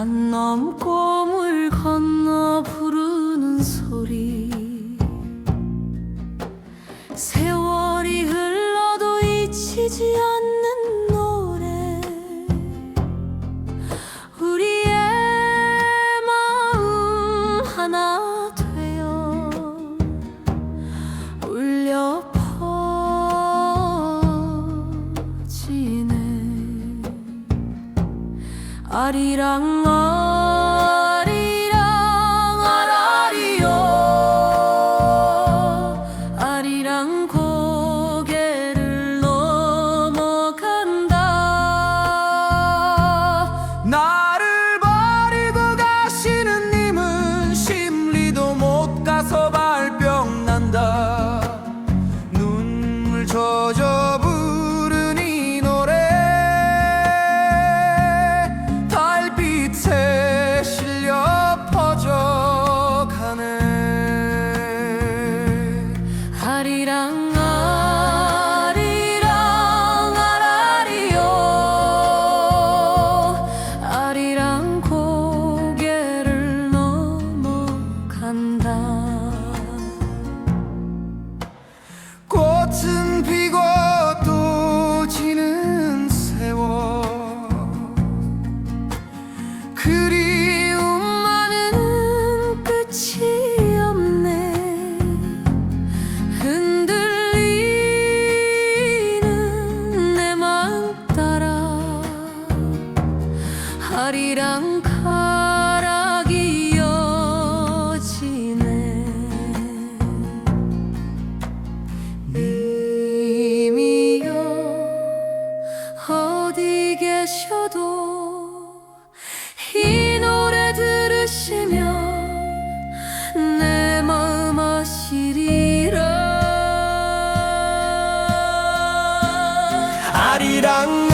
Анном кому 아리랑 아리랑 아라리요 아리랑 고 칼이랑 가락이 이어지네. 님이여 어디 계셔도 이 노래 들으시면 내 마음 아시리라. 아리랑